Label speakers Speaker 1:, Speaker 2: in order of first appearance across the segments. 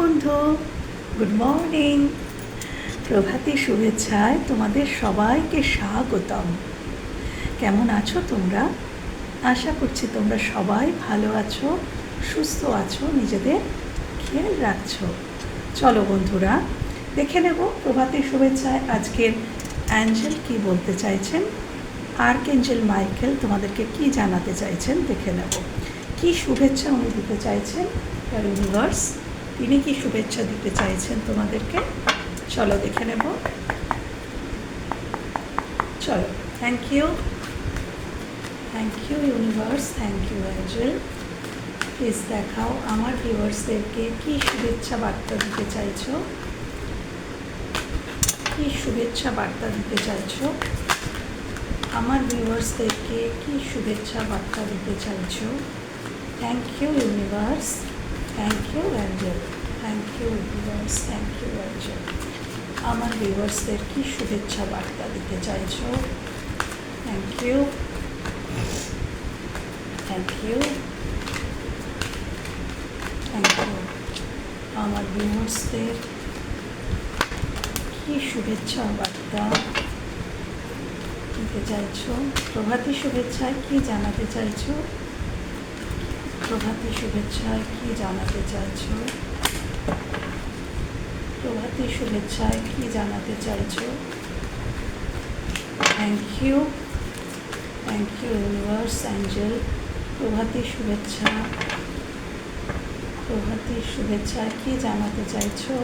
Speaker 1: বন্ধু good morning প্রভাতী শুভেচ্ছায় তোমাদের সবাইকে স্বাগতম। কেমন আছো তোমরা? আশা করছি তোমরা সবাই ভালো আছো, সুস্থ আছো, নিজেদের খেয়াল রাখছো। চলো বন্ধুরা, দেখে নেব প্রভাতী শুভেচ্ছায় আজকের অ্যাঞ্জেল কি বলতে চাইছেন। আর্কেঞ্জেল মাইকেল তোমাদেরকে কি জানাতে চাইছেন, দেখে নেব। কি শুভেচ্ছা উনি দিতে চাইছেন? ইউনিভার্স তিনি কি শুভেচ্ছা দিতে চাইছেন তোমাদেরকে? চলো দেখে নেব। চলো thank you thank you universe thank you angel please দেখাও আমার ভিউয়ার্সদেরকে কি শুভেচ্ছা বার্তা দিতে চাইছো? কি শুভেচ্ছা বার্তা দিতে চাইছো? আমার ভিউয়ার্সদেরকে কি শুভেচ্ছা বার্তা দিতে চাইছো? Thank you universe thank you angel thank you universe thank you angel আমার ভিউয়ার্সদের কি শুভেচ্ছা বার্তা দিতে চাইছো? Thank you thank you thank you আমার ভিউয়ার্সদের কি শুভেচ্ছা বার্তা দিতে চাইছো? প্রভাতী শুভেচ্ছায় কি জানাতে চাইছো? প্রভাতী শুভেচ্ছায় কি জানাতে চাইছো? প্রভাতী শুভেচ্ছায় কি জানাতে চাইছো? Thank you thank you universe angel প্রভাতী শুভেচ্ছা। প্রভাতী শুভেচ্ছায় কি জানাতে চাইছো?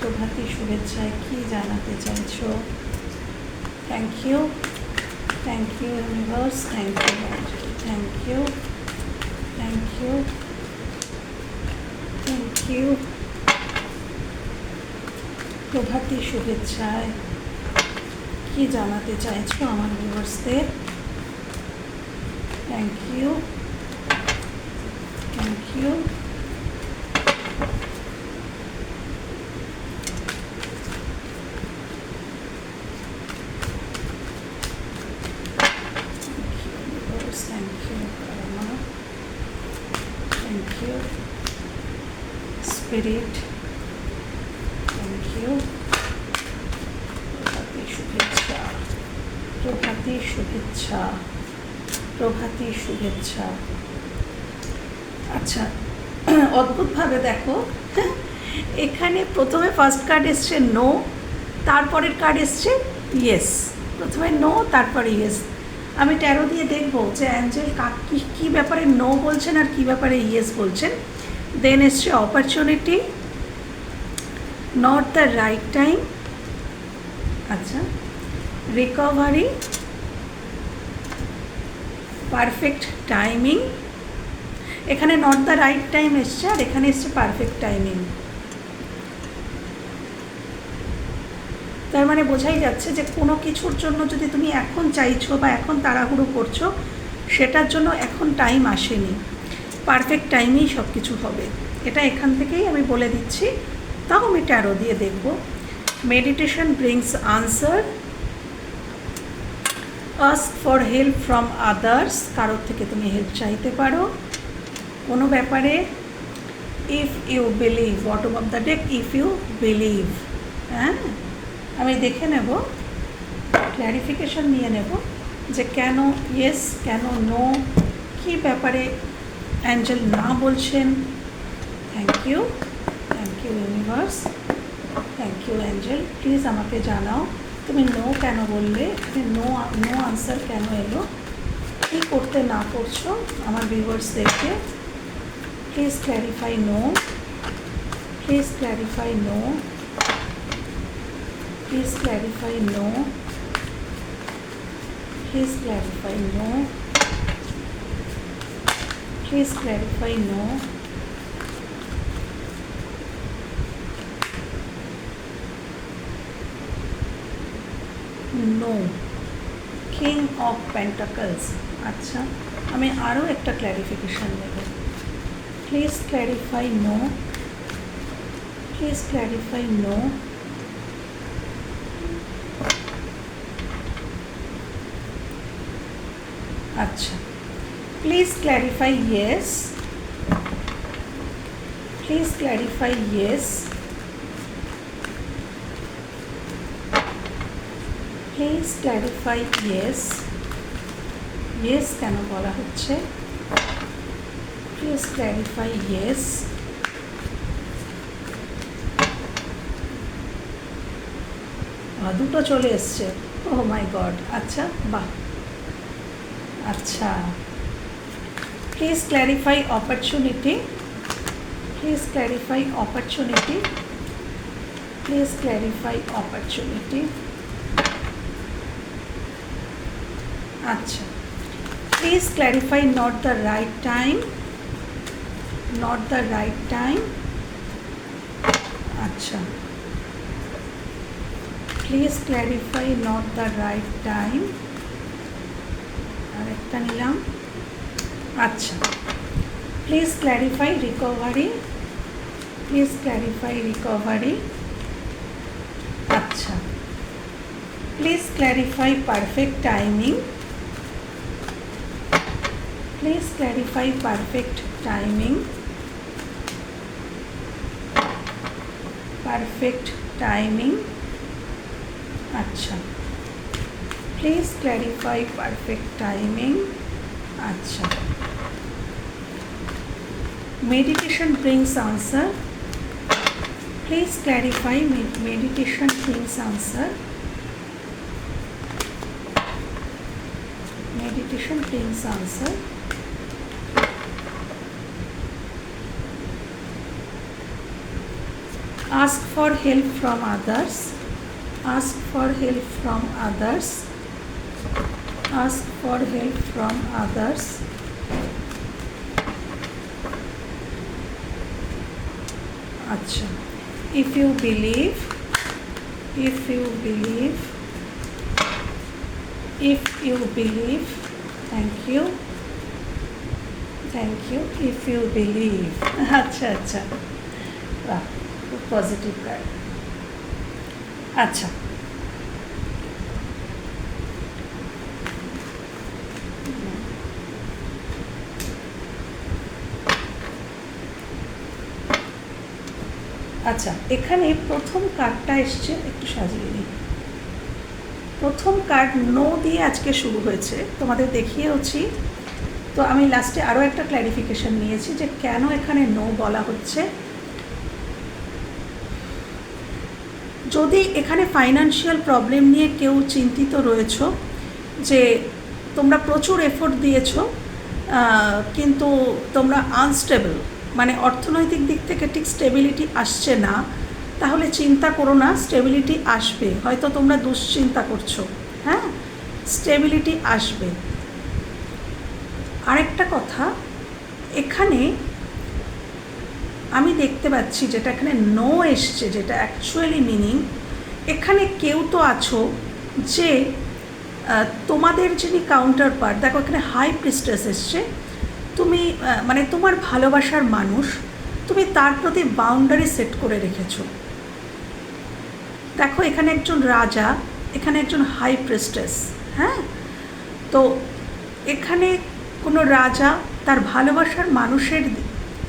Speaker 1: প্রভাতী শুভেচ্ছায় কি জানাতে চাইছো? Thank you thank you universe thank you angel thank you thank you thank you প্রভাতী শুভেচ্ছায়। কি জানাতে চাইছো আমার ভিউয়ার্সদের thank you thank you Thank you, Karma. Thank you, Spirit. Thank you. প্রভাতী শুভেচ্ছা প্রভাতী শুভেচ্ছা প্রভাতী শুভেচ্ছা আচ্ছা অদ্ভুতভাবে দেখো। এখানে প্রথমে ফার্স্ট কার্ড এসছে নো তারপরের কার্ড এসছে ইয়েস প্রথমে নো তারপরে ইয়েস আমি ট্যারো দিয়ে দেখব যে অ্যাঞ্জেল কাক কী কী ব্যাপারে নো বলছেন আর কী ব্যাপারে ইয়েস বলছেন। দেন এসছে opportunity not the right time আচ্ছা রিকভারি পারফেক্ট টাইমিং এখানে নট দ্য রাইট টাইম এসছে আর এখানে এসছে পারফেক্ট টাইমিং তার মানে বোঝাই যাচ্ছে যে কোনো কিছুর জন্য যদি তুমি এখন চাইছো বা এখন তাড়াহুড়ো করছ, সেটার জন্য এখন টাইম আসেনি। পারফেক্ট টাইমেই সব কিছু হবে। এটা এখান থেকেই আমি বলে দিচ্ছি। তাও আমি ট্যারো দিয়ে দেখব। Meditation brings answer ask for help from others কারোর থেকে তুমি হেল্প চাইতে পারো। কোনো ব্যাপারে if you believe bottom of the deck if you believe হ্যাঁ? আমি দেখে নেব ক্ল্যারিফিকেশন নিয়ে নেব যে কেন ইয়েস কেন নো কী ব্যাপারে অ্যাঞ্জেল না বলছেন thank you thank you universe thank you angel please আমাকে জানাও তুমি নো কেন বললে এখানে নো নো আনসার কেন এলো কী করতে না করছ আমার ভিউয়ার্সদেরকে please clarify no please clarify no please clarify no. Please clarify no. Please clarify no. No. King of pentacles আচ্ছা আমি আরও একটা ক্ল্যারিফিকেশান নেব please clarify no please clarify no আচ্ছা please clarify yes please clarify yes please clarify yes yes কেন বলা হচ্ছে? Please clarify yes দুটো চলে এসছে। ও মাই গড আচ্ছা বাহ। আচ্ছা। Please clarify opportunity please clarify opportunity please clarify opportunity আচ্ছা please clarify not the right time not the right time আচ্ছা please clarify not the right time আরেকটা নিলাম আচ্ছা। Please clarify recovery please clarify recovery আচ্ছা। Please clarify perfect timing please clarify perfect timing perfect timing আচ্ছা। Please clarify perfect timing আচ্ছা। Meditation brings answer. Please clarify med- meditation brings answer. Meditation brings answer. Ask for help from others. Ask for help from others. Ask for help from others আচ্ছা if you believe if you believe if you believe thank you thank you if you believe আচ্ছা আচ্ছা বাহ খুব positive card আচ্ছা আচ্ছা এখানে প্রথম কার্ডটা এসছে, একটু সাজিয়ে নিই। প্রথম কার্ড নো দিয়ে আজকে শুরু হয়েছে, তোমাদের দেখিয়েওছি। তো আমি লাস্টে আরও একটা ক্ল্যারিফিকেশন নিয়েছি যে কেন এখানে নো বলা হচ্ছে। যদি এখানে ফাইনান্সিয়াল প্রবলেম নিয়ে কেউ চিন্তিত রয়েছ, যে তোমরা প্রচুর এফোর্ট দিয়েছ কিন্তু তোমরা আনস্টেবল মানে অর্থনৈতিক দিক থেকে ঠিক স্টেবিলিটি আসছে না, তাহলে চিন্তা করো না স্টেবিলিটি আসবে। হয়তো তোমরা দুশ্চিন্তা করছ হ্যাঁ? স্টেবিলিটি আসবে। আরেকটা কথা, এখানে আমি দেখতে পাচ্ছি যেটা এখানে নো এসছে, যেটা অ্যাকচুয়ালি মিনিং এখানে কেউ তো আছো যে তোমাদের যিনি কাউন্টার পার্ট দেখো এখানে হাই প্রিস্টেস এসছে তুমি মানে তোমার ভালোবাসার মানুষ, তুমি তার প্রতি বাউন্ডারি সেট করে রেখেছো। দেখো, এখানে একজন রাজা, এখানে একজন হাই প্রেস্টেস হ্যাঁ? তো এখানে কোনো রাজা তার ভালোবাসার মানুষের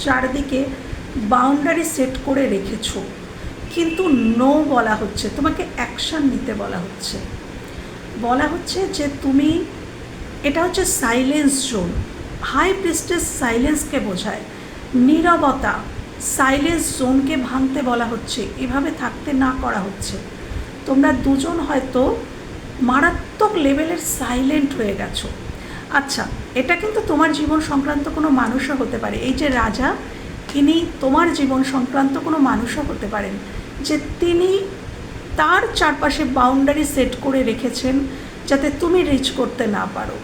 Speaker 1: চারদিকে বাউন্ডারি সেট করে রেখেছো। কিন্তু নো বলা হচ্ছে, তোমাকে অ্যাকশান নিতে বলা হচ্ছে। বলা হচ্ছে যে তুমি, এটা হচ্ছে সাইলেন্স জোন হাই প্রিস্টেস সাইলেন্সকে বোঝায়। নীরবতা, সাইলেন্স জোনকে ভাঙতে বলা হচ্ছে, এভাবে থাকতে না করা হচ্ছে। তোমরা দুজন হয়তো মারাত্মক লেভেলের সাইলেন্ট হয়ে গেছো। আচ্ছা এটা কিন্তু তোমার জীবন সংক্রান্ত কোনো মানুষও হতে পারে। এই যে রাজা, তিনি তোমার জীবন সংক্রান্ত কোনো মানুষও হতে পারেন, যে তিনি তার চারপাশে বাউন্ডারি সেট করে রেখেছেন যাতে তুমি রিচ করতে না পারো।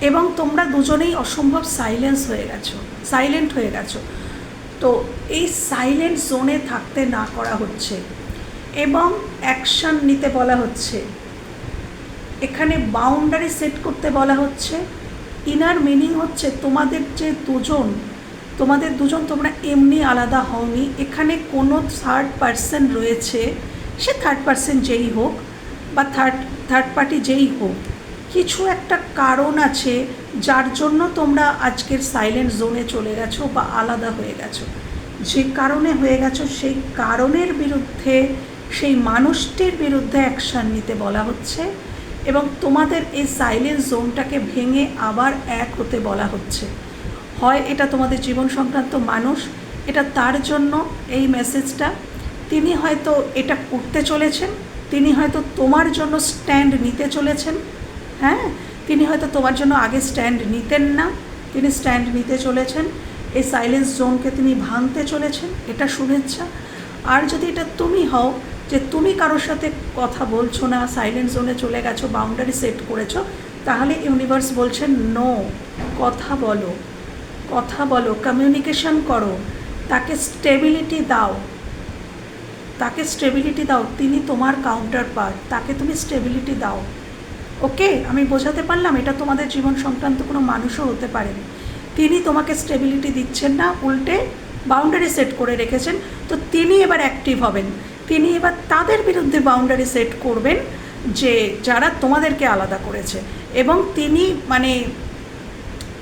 Speaker 1: এবং তোমরা দুজনেই অসম্ভব সাইলেন্স হয়ে গেছো সাইলেন্ট হয়ে গেছো। তো এই সাইলেন্ট জোনে থাকতে না করা হচ্ছে এবং অ্যাকশন নিতে বলা হচ্ছে। এখানে বাউন্ডারি সেট করতে বলা হচ্ছে। ইনার মিনিং হচ্ছে তোমাদের যে দুজন, তোমাদের দুজন তোমরা এমনি আলাদা হওনি, এখানে কোনো থার্ড পার্সন রয়েছে, সে থার্ড পার্সন যেই হোক বা থার্ড থার্ড পার্টি যেই হোক। কিছু একটা কারণ আছে যার জন্য তোমরা আজকের সাইলেন্ট জোনে চলে গেছো বা আলাদা হয়ে গেছো। যে কারণে হয়ে গেছো, সেই কারণের বিরুদ্ধে, সেই মানুষটির বিরুদ্ধে অ্যাকশান নিতে বলা হচ্ছে এবং তোমাদের এই সাইলেন্স জোনটাকে ভেঙে আবার এক হতে বলা হচ্ছে। হয় এটা তোমাদের জীবন সংক্রান্ত মানুষ, এটা তার জন্য এই মেসেজটা তিনি হয়তো এটা করতে চলেছেন, তিনি হয়তো তোমার জন্য স্ট্যান্ড নিতে চলেছেন হ্যাঁ তিনি হয়তো তোমার জন্য আগে স্ট্যান্ড নিতেন না। তিনি স্ট্যান্ড নিতে চলেছেন। এই সাইলেন্স জোনকে তিনি ভাঙতে চলেছেন। এটা শুভেচ্ছা। আর যদি এটা তুমি হও, যে তুমি কারোর সাথে কথা বলছো না সাইলেন্ট জোনে চলে গেছো বাউন্ডারি সেট করেছ, তাহলে ইউনিভার্স বলছেন নো কথা বলো। কথা বলো কমিউনিকেশন করো। তাকে স্টেবিলিটি দাও। তাকে স্টেবিলিটি দাও। তিনি তোমার কাউন্টার পার্ট তাকে তুমি স্টেবিলিটি দাও। ওকে, আমি বোঝাতে পারলাম এটা তোমাদের জীবন সংক্রান্ত কোনো মানুষও হতে পারেনি। তিনি তোমাকে স্টেবিলিটি দিচ্ছেন না, উল্টে বাউন্ডারি সেট করে রেখেছেন। তো তিনি এবার অ্যাক্টিভ হবেন। তিনি এবার তাদের বিরুদ্ধে বাউন্ডারি সেট করবেন যে যারা তোমাদেরকে আলাদা করেছে। এবং তিনি মানে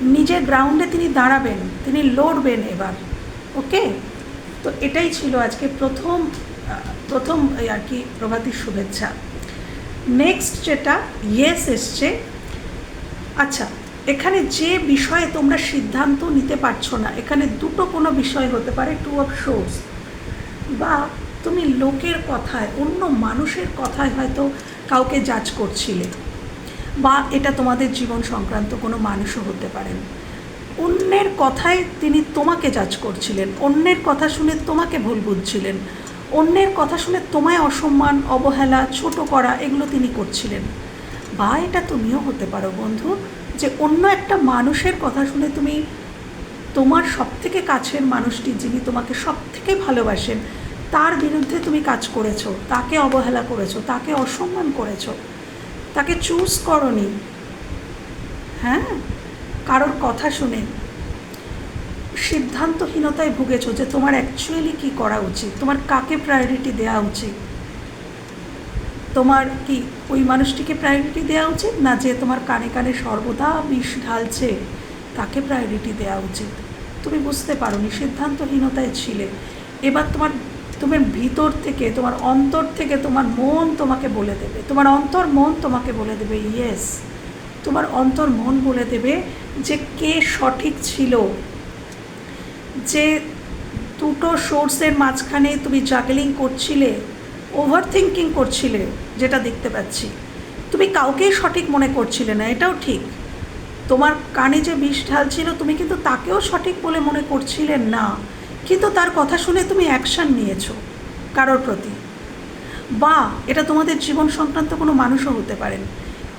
Speaker 1: নিজের গ্রাউন্ডে তিনি দাঁড়াবেন, তিনি লড়বেন এবার। ওকে? তো এটাই ছিল আজকে প্রথম প্রথম আর কি, প্রভাতির শুভেচ্ছা। নেক্সট যেটা ইয়েস এসছে। আচ্ছা এখানে যে বিষয়ে তোমরা সিদ্ধান্ত নিতে পারছ না, এখানে দুটো কোনো বিষয় হতে পারে টু অফ শোর্স বা তুমি লোকের কথায়, অন্য মানুষের কথায় হয়তো কাউকে জাজ করছিলে। বা এটা তোমাদের জীবন সংক্রান্ত কোনো মানুষও হতে পারেন অন্যের কথায় তিনি তোমাকে জাজ করছিলেন, অন্যের কথা শুনে তোমাকে ভুল বুঝছিলেন। অন্যের কথা শুনে তোমায় অসম্মান, অবহেলা, ছোট করা, এগুলো তিনি করছিলেন। বা এটা তুমিও হতে পারো, বন্ধু, যে অন্য একটা মানুষের কথা শুনে তুমি তোমার সবথেকে কাছের মানুষটি যিনি তোমাকে সব থেকে ভালোবাসেন, তার বিরুদ্ধে তুমি কাজ করেছ, তাকে অবহেলা করেছ, তাকে অসম্মান করেছ। তাকে চুজ করনি। হ্যাঁ? কারোর কথা শুনে সিদ্ধান্তহীনতায় ভুগেছো যে তোমার অ্যাকচুয়ালি কী করা উচিত? তোমার কাকে প্রায়োরিটি দেওয়া উচিত? তোমার কি ওই মানুষটিকে প্রায়োরিটি দেওয়া উচিত না যে তোমার কানে কানে সর্বদা বিষ ঢালছে, তাকে প্রায়োরিটি দেওয়া উচিত? তুমি বুঝতে পারোনি, সিদ্ধান্তহীনতায় ছিলে। এবার তোমার তোমার ভিতর থেকে, তোমার অন্তর থেকে তোমার মন তোমাকে বলে দেবে। তোমার অন্তর মন তোমাকে বলে দেবে ইয়েস তোমার অন্তর মন বলে দেবে যে কে সঠিক ছিল যে দুটো সোর্সের মাঝখানে তুমি জাগলিং করছিলে ওভার থিঙ্কিং করছিলে, যেটা দেখতে পাচ্ছি, তুমি কাউকেই সঠিক মনে করছিলে না, এটাও ঠিক। তোমার কানে যে বিষ ঢালছিল, তুমি কিন্তু তাকেও সঠিক বলে মনে করছিলে না, কিন্তু তার কথা শুনে তুমি অ্যাকশান নিয়েছো কারোর প্রতি। বা, এটা তোমাদের জীবন সংক্রান্ত কোনো মানুষও হতে পারেন।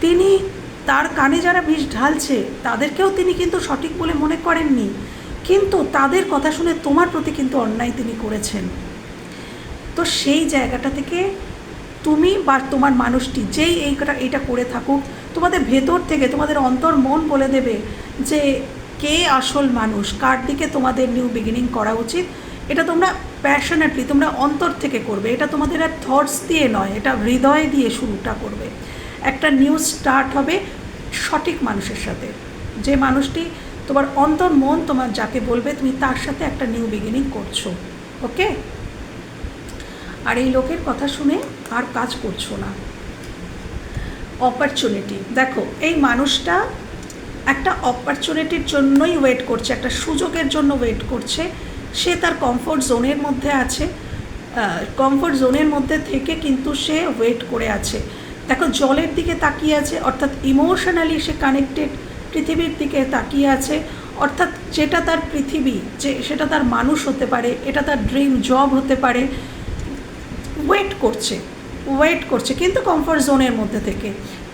Speaker 1: তিনি, তার কানে যারা বিষ ঢালছে, তাদেরকেও তিনি কিন্তু সঠিক বলে মনে করেননি। কিন্তু তাদের কথা শুনে তোমার প্রতি কিন্তু অন্যায় তিনি করেছেন। তো সেই জায়গাটা থেকে তুমি বা তোমার মানুষটি যেই এইটা এইটা করে থাকুক, তোমাদের ভেতর থেকে, তোমাদের অন্তর মন বলে দেবে যে কে আসল মানুষ, কার দিকে তোমাদের নিউ বিগিনিং করা উচিত, এটা তোমরা প্যাশনেটলি তোমরা অন্তর থেকে করবে। এটা তোমাদের আর থটস দিয়ে নয়, এটা হৃদয় দিয়ে শুরুটা করবে। একটা নিউ স্টার্ট হবে সঠিক মানুষের সাথে। যে মানুষটি তোমার অন্তর মন তোমার যাকে বলবে, তুমি তার সাথে একটা নিউ বিগিনিং করছ ওকে আর এই লোকের কথা শুনে আর কাজ করছ না। অপরচুনিটি দেখো, এই মানুষটা একটা অপরচুনিটির জন্যই ওয়েট করছে, একটা সুযোগের জন্য ওয়েট করছে। সে তার কমফোর্ট জোনের মধ্যে আছে কমফোর্ট জোনের মধ্যে থেকে কিন্তু সে ওয়েট করে আছে। দেখো, জলের দিকে তাকিয়ে আছে, অর্থাৎ ইমোশনালি সে কানেক্টেড পৃথিবীর দিকে তাকিয়ে আছে, অর্থাৎ যেটা তার পৃথিবী, যে সেটা তার মানুষ হতে পারে, এটা তার ড্রিম জব হতে পারে ওয়েট করছে ওয়েট করছে, কিন্তু কমফর্ট জোনের মধ্যে থেকে।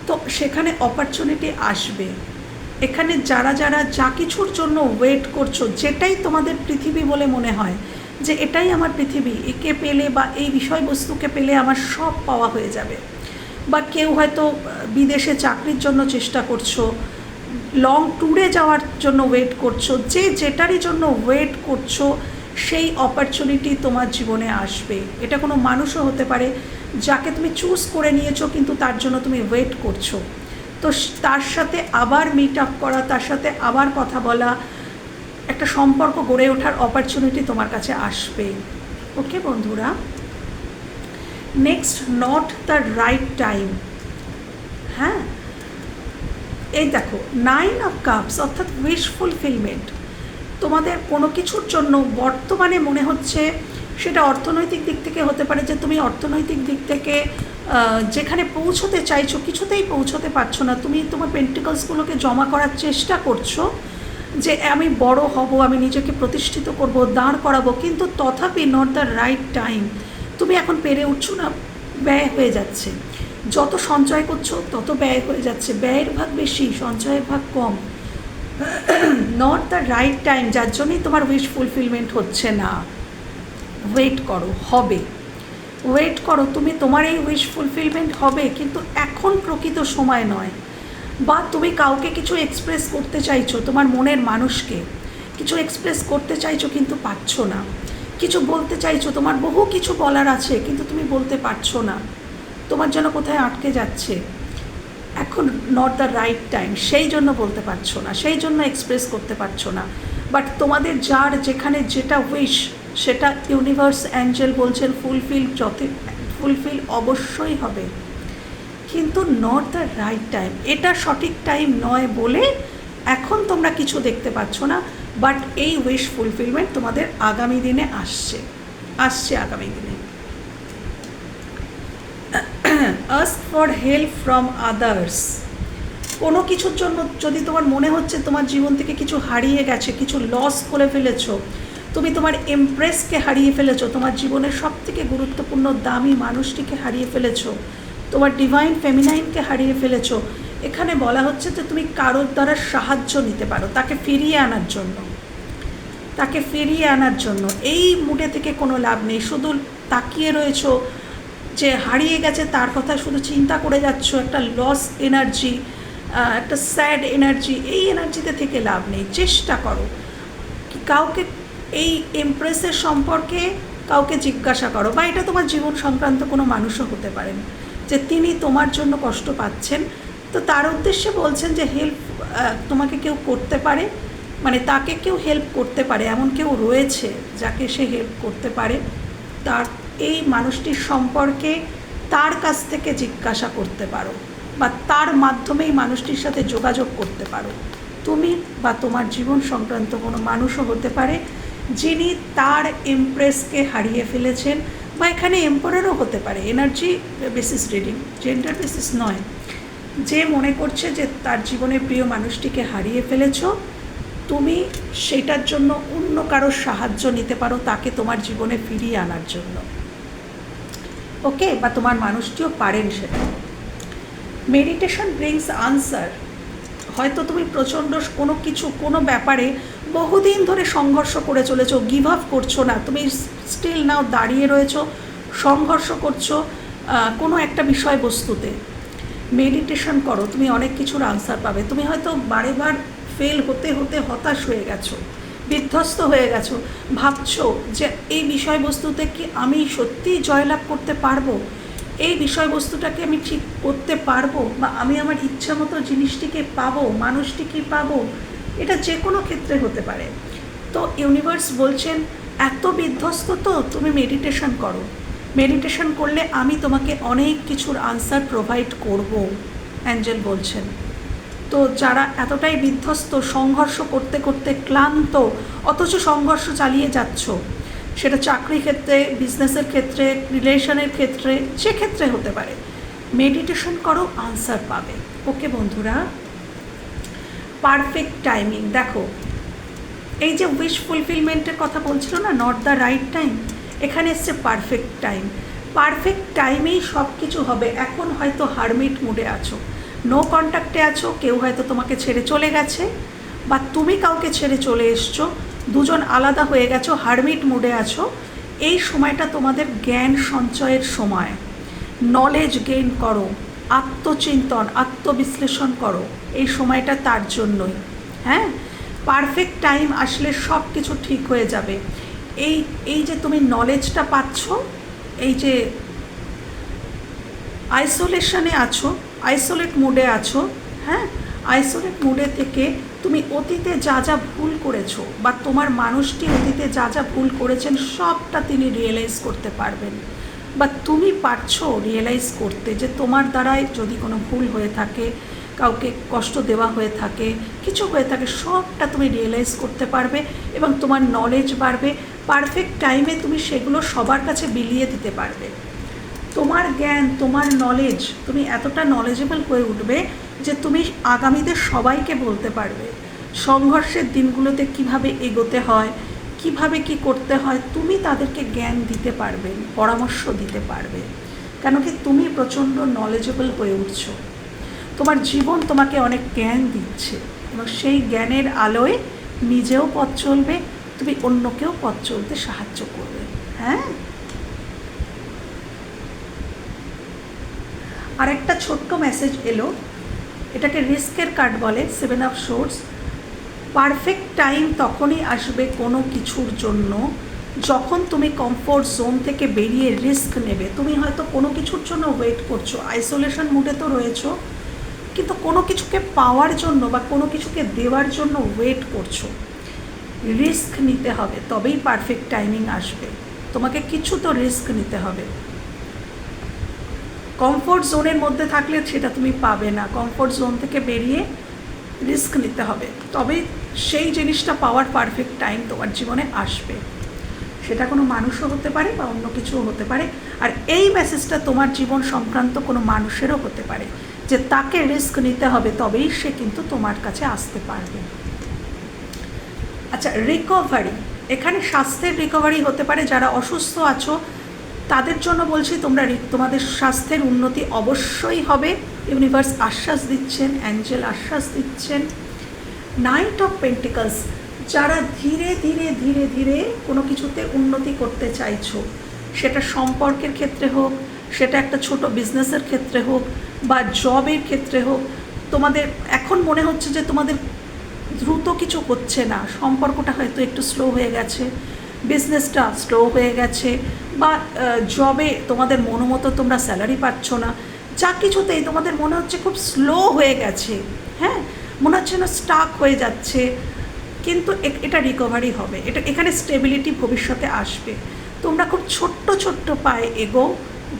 Speaker 1: তো সেখানে অপরচুনিটি আসবে। এখানে যারা যারা যা কিছুর জন্য ওয়েট করছ, যেটাই তোমাদের পৃথিবী বলে মনে হয়, যে এটাই আমার পৃথিবী, একে পেলে বা এই বিষয়বস্তুকে পেলে আমার সব পাওয়া হয়ে যাবে। বা কেউ হয়তো বিদেশে চাকরির জন্য চেষ্টা করছ লং ট্যুরে যাওয়ার জন্য ওয়েট করছ, যে যেটারই জন্য ওয়েট করছ, সেই অপরচুনিটি তোমার জীবনে আসবে। এটা কোনো মানুষও হতে পারে যাকে তুমি চুজ করে নিয়েছো, কিন্তু তার জন্য তুমি ওয়েট করছ। তো তার সাথে আবার মিট আপ করা, তার সাথে আবার কথা বলা, একটা সম্পর্ক গড়ে ওঠার অপরচুনিটি তোমার কাছে আসবে। ওকে বন্ধুরা? Next not the right time হ্যাঁ? এই দেখো নাইন অফ কাপস অর্থাৎ উইশ ফুলফিলমেন্ট তোমাদের কোনো কিছুর জন্য বর্তমানে মনে হচ্ছে সেটা অর্থনৈতিক দিক থেকে হতে পারে, যে তুমি অর্থনৈতিক দিক থেকে যেখানে পৌঁছতে চাইছো, কিছুতেই পৌঁছতে পারছ না, তুমি তোমার পেন্টিকলসগুলোকে জমা করার চেষ্টা করছ, যে আমি বড় হব, আমি নিজেকে প্রতিষ্ঠিত করব, দাঁড় করাবো, কিন্তু তথাপি নট দ্য রাইট টাইম তুমি এখন পেরে উঠছো না, ব্যয় হয়ে যাচ্ছে। যত সঞ্চয় করছ, তত ব্যয় হয়ে যাচ্ছে। ব্যয়ের ভাগ বেশি, সঞ্চয়ের ভাগ কম। নট দ্য রাইট টাইম যার জন্যই তোমার উইশ ফুলফিলমেন্ট হচ্ছে না। ওয়েট করো, হবে। ওয়েট করো, তুমি তোমার এই উইশ ফুলফিলমেন্ট হবে, কিন্তু এখন প্রকৃত সময় নয়। বা তুমি কাউকে কিছু এক্সপ্রেস করতে চাইছো, তোমার মনের মানুষকে। কিছু এক্সপ্রেস করতে চাইছো, কিন্তু পারছ না। কিছু বলতে চাইছো, তোমার বহু কিছু বলার আছে, কিন্তু তুমি বলতে পারছ না। তোমার যেন কোথায় আটকে যাচ্ছে? এখন নট দ্য রাইট টাইম সেই জন্য বলতে পারছ না, সেই জন্য এক্সপ্রেস করতে পারছ না। বাট তোমাদের যার যেখানে যেটা উইশ সেটা ইউনিভার্স অ্যাঞ্জেল বলছেন ফুলফিল যত ফুলফিল অবশ্যই হবে। কিন্তু নট দ্য রাইট টাইম এটা সঠিক টাইম নয় বলে এখন তোমরা কিছু দেখতে পাচ্ছ না বাট এই উইশ ফুলফিলমেন্ট তোমাদের আগামী দিনে আসছে। আসছে আগামী দিনে। Ask for help from others কোনো কিছুর জন্য যদি তোমার মনে হচ্ছে তোমার জীবন থেকে কিছু হারিয়ে গেছে, কিছু লস করে ফেলেছো, তুমি তোমার এমপ্রেসকে হারিয়ে ফেলেছো, তোমার জীবনের সব থেকে গুরুত্বপূর্ণ দামি মানুষটিকে হারিয়ে ফেলেছো, তোমার ডিভাইন ফেমিনাইনকে হারিয়ে ফেলেছো, এখানে বলা হচ্ছে যে তুমি কারোর দ্বারা সাহায্য নিতে পারো, তাকে ফিরিয়ে আনার জন্য। তাকে ফিরিয়ে আনার জন্য। এই মুডে থেকে কোনো লাভ নেই, শুধু তাকিয়ে রয়েছো যে হারিয়ে গেছে, তার কথা শুধু চিন্তা করে যাচ্ছ, একটা লস এনার্জি একটা স্যাড এনার্জি এই এনার্জিতে থেকে লাভ নেই। চেষ্টা করো। কাউকে এই এমপ্রেসের সম্পর্কে কাউকে জিজ্ঞাসা করো, বা এটা তোমার জীবন সংক্রান্ত কোনো মানুষও হতে পারেন যে তিনি তোমার জন্য কষ্ট পাচ্ছেন। তো তার উদ্দেশ্যে বলছেন যে হেল্প তোমাকে কেউ করতে পারে মানে তাকে কেউ হেল্প করতে পারে, এমন কেউ রয়েছে যাকে সে হেল্প করতে পারে। তার এই মানুষটির সম্পর্কে তার কাছ থেকে জিজ্ঞাসা করতে পারো বা তার মাধ্যমেই মানুষটির সাথে যোগাযোগ করতে পারো। তুমি বা তোমার জীবন সংক্রান্ত কোনো মানুষও হতে পারে যিনি তার এমপ্রেসকে হারিয়ে ফেলেছেন বা এখানে এম্পারারও হতে পারে। Energy basis reading gender basis নয়। যে মনে করছে যে তার জীবনের প্রিয় মানুষটিকে হারিয়ে ফেলেছো, তুমি সেটার জন্য অন্য কারোর সাহায্য নিতে পারো তাকে তোমার জীবনে ফিরিয়ে আনার জন্য। ওকে বা তোমার মানুষটিও পারেন সেটা। মেডিটেশন ব্রিংস আনসার হয়তো তুমি প্রচণ্ড কোনো কিছু, কোনো ব্যাপারে বহুদিন ধরে সংঘর্ষ করে চলেছো গিভ আপ করছ না, তুমি স্টিল নাও দাঁড়িয়ে রয়েছো, সংঘর্ষ করছ কোনো একটা বিষয়বস্তুতে। মেডিটেশন করো, তুমি অনেক কিছুর আনসার পাবে। তুমি হয়তো বারে বার ফেল হতে হতে হতাশ হয়ে গেছো। বিধ্বস্ত হয়ে গেছো। ভাবছ যে এই বিষয়বস্তুতে কি আমি সত্যিই জয়লাভ করতে পারব? এই বিষয়বস্তুটাকে আমি ঠিক করতে পারব? বা আমি আমার ইচ্ছা মতো জিনিসটিকে পাবো, মানুষটিকে পাবো? এটা যে কোনো ক্ষেত্রে হতে পারে। তো ইউনিভার্স বলছেন, এত বিধ্বস্ত তো তুমি মেডিটেশন করো। মেডিটেশন করলে আমি তোমাকে অনেক কিছুর আনসার প্রোভাইড করব। অ্যাঞ্জেল বলছেন। তো যারা এতটাই বিধ্বস্ত সংঘর্ষ করতে করতে ক্লান্ত, অথচ সংঘর্ষ চালিয়ে যাচ্ছ, সেটা চাকরি ক্ষেত্রে বিজনেসের ক্ষেত্রে রিলেশনের ক্ষেত্রে, যে ক্ষেত্রে হতে পারে। মেডিটেশন করো আনসার পাবে। ওকে বন্ধুরা পারফেক্ট টাইমিং দেখো, এই যে উইশ ফুলফিলমেন্টের কথা বলছিল না নট দ্য রাইট টাইম এখানে এসছে পারফেক্ট টাইম পারফেক্ট টাইমেই সব কিছু হবে, এখন হয়তো হারমিট মুডে আছো। নো কন্ট্যাক্টে আছো, কেউ হয়তো তোমাকে ছেড়ে চলে গেছে বা তুমি কাউকে ছেড়ে চলে এসছো, দুজন আলাদা হয়ে গেছো হারমিট মুডে আছো, এই সময়টা তোমাদের জ্ঞান সঞ্চয়ের সময়। নলেজ গেইন করো, আত্মচিন্তন, আত্মবিশ্লেষণ করো, এই সময়টা তার জন্যই। হ্যাঁ? পারফেক্ট টাইম আসলে সব কিছু ঠিক হয়ে যাবে। এই এই যে তুমি নলেজটা পাচ্ছ, এই যে আইসোলেশনে আছো আইসোলেট মুডে আছো হ্যাঁ? আইসোলেট মুডে থেকে তুমি অতীতে যা যা ভুল করেছ বা তোমার মানুষটি অতীতে যা যা ভুল করেছেন, সবটা তিনি রিয়েলাইজ করতে পারবেন। বা তুমি পারছ রিয়েলাইজ করতে যে তোমার দ্বারাই যদি কোনো ভুল হয়ে থাকে, কাউকে কষ্ট দেওয়া হয়ে থাকে, কিছু হয়ে থাকে, সবটা তুমি রিয়েলাইজ করতে পারবে এবং তোমার নলেজ বাড়বে। পারফেক্ট টাইমে তুমি সেগুলো সবার কাছে বিলিয়ে দিতে পারবে। তোমার জ্ঞান, তোমার নলেজ তুমি এতটা নলেজেবল হয়ে উঠবে যে তুমি আগামীতে সবাইকে বলতে পারবে। সংঘর্ষের দিনগুলোতে কীভাবে এগোতে হয়, কীভাবে কি করতে হয়, তুমি তাদেরকে জ্ঞান দিতে পারবে, পরামর্শ দিতে পারবে। কেন কি তুমি প্রচণ্ড নলেজেবল হয়ে উঠছো। তোমার জীবন তোমাকে অনেক জ্ঞান দিচ্ছে এবং সেই জ্ঞানের আলোয় নিজেও পথ চলবে, তুমি অন্যকেও পথ চলতে সাহায্য করবে। হ্যাঁ? আর একটা ছোট্ট মেসেজ এলো। এটাকে রিস্কের কার্ড বলে seven of swords perfect time তখনই আসবে কোনো কিছুর জন্য যখন তুমি কমফোর্ট জোন থেকে বেরিয়ে রিস্ক নেবে। তুমি হয়তো কোনো কিছুর জন্য ওয়েট করছ আইসোলেশন মুডে তো রয়েছো, কিন্তু কোনো কিছুকে পাওয়ার জন্য বা কোনো কিছুকে দেওয়ার জন্য ওয়েট করছ। রিস্ক নিতে হবে, তবেই পারফেক্ট টাইমিং আসবে। তোমাকে কিছু তো রিস্ক নিতে হবে। কমফোর্ট জোনের মধ্যে থাকলে সেটা তুমি পাবে না। কমফোর্ট জোন থেকে বেরিয়ে রিস্ক নিতে হবে। তবেই সেই জিনিসটা পাওয়ার পারফেক্ট টাইম তোমার জীবনে আসবে। সেটা কোনো মানুষও হতে পারে বা অন্য কিছুও হতে পারে। আর এই মেসেজটা তোমার জীবন সংক্রান্ত কোনো মানুষেরও হতে পারে। যে তাকে রিস্ক নিতে হবে তবেই সে কিন্তু তোমার কাছে আসতে পারবে। আচ্ছা রিকভারি এখানে স্বাস্থ্যের রিকভারি হতে পারে যারা অসুস্থ আছো তাদের জন্য বলছি, তোমরা তোমাদের স্বাস্থ্যের উন্নতি অবশ্যই হবে। ইউনিভার্স আশ্বাস দিচ্ছেন, অ্যাঞ্জেল আশ্বাস দিচ্ছেন। নাইট অফ পেন্টিকলস যারা ধীরে ধীরে ধীরে ধীরে কোনো কিছুতে উন্নতি করতে চাইছো, সেটা সম্পর্কের ক্ষেত্রে হোক, সেটা একটা ছোট বিজনেসের ক্ষেত্রে হোক বা জবের ক্ষেত্রে হোক, তোমাদের এখন মনে হচ্ছে যে তোমাদের দ্রুত কিছু হচ্ছে না। সম্পর্কটা হয়তো একটু স্লো হয়ে গেছে বিজনেসটা স্লো হয়ে গেছে বা জবে তোমাদের মনোমতো তোমরা স্যালারি পাচ্ছ না, যা কিছুতেই তোমাদের মনে হচ্ছে খুব স্লো হয়ে গেছে হ্যাঁ? মনে হচ্ছে না স্টাক হয়ে যাচ্ছে, কিন্তু এটা রিকভারি হবে, এটা, এখানে স্টেবিলিটি ভবিষ্যতে আসবে। তোমরা খুব ছোট্ট ছোট্ট পায়ে এগো,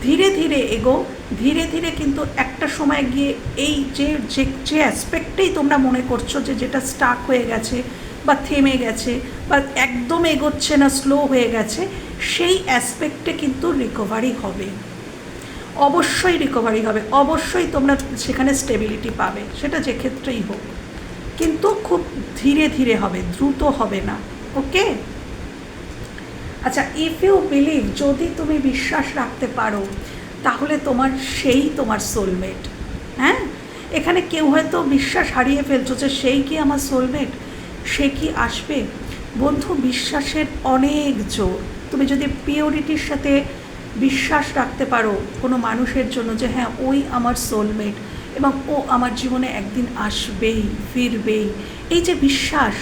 Speaker 1: ধীরে ধীরে এগো, ধীরে ধীরে কিন্তু একটা সময় গিয়ে এই যে যে যে অ্যাসপেক্টেই তোমরা মনে করছ যে, যেটা স্টাক হয়ে গেছে বা থেমে গেছে বা একদম এগোচ্ছে না স্লো হয়ে গেছে সেই অ্যাসপেক্টে কিন্তু রিকভারি হবে। অবশ্যই রিকভারি হবে। অবশ্যই তোমরা সেখানে স্টেবিলিটি পাবে। সেটা যে ক্ষেত্রেই হোক। কিন্তু খুব ধীরে ধীরে হবে, দ্রুত হবে না। ওকে? আচ্ছা ইফ ইউ বিলিভ যদি তুমি বিশ্বাস রাখতে পারো, তাহলে তোমার সেই তোমার সোলমেট হ্যাঁ? এখানে কেউ হয়তো বিশ্বাস হারিয়ে ফেলছো যে সেই কি আমার সোলমেট সে কি আসবে? বন্ধু বিশ্বাসের অনেক জোর। তুমি যদি পিওরিটির সাথে বিশ্বাস রাখতে পারো কোনো মানুষের জন্য যে হ্যাঁ ওই আমার সোলমেট এবং ও আমার জীবনে একদিন আসবেই, ফিরবেই। এই যে বিশ্বাস,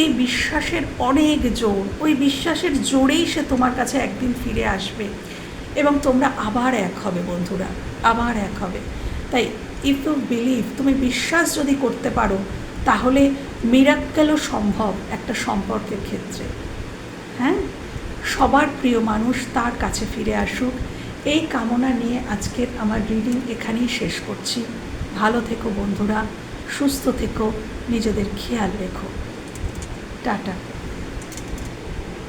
Speaker 1: এই বিশ্বাসের অনেক জোর। ওই বিশ্বাসের জোরেই সে তোমার কাছে একদিন ফিরে আসবে এবং তোমরা আবার এক হবে বন্ধুরা, আবার এক হবে। তাই ইফ ইউ বিলিভ তুমি বিশ্বাস যদি করতে পারো, তাহলে মিরাক্কেলও সম্ভব একটা সম্পর্কের ক্ষেত্রে। হ্যাঁ? সবার প্রিয় মানুষ তার কাছে ফিরে আসুক। এই কামনা নিয়ে আজকের আমার রিডিং এখানেই শেষ করছি। ভালো থেকো বন্ধুরা, সুস্থ থেকো, নিজেদের খেয়াল রেখো। টাটা।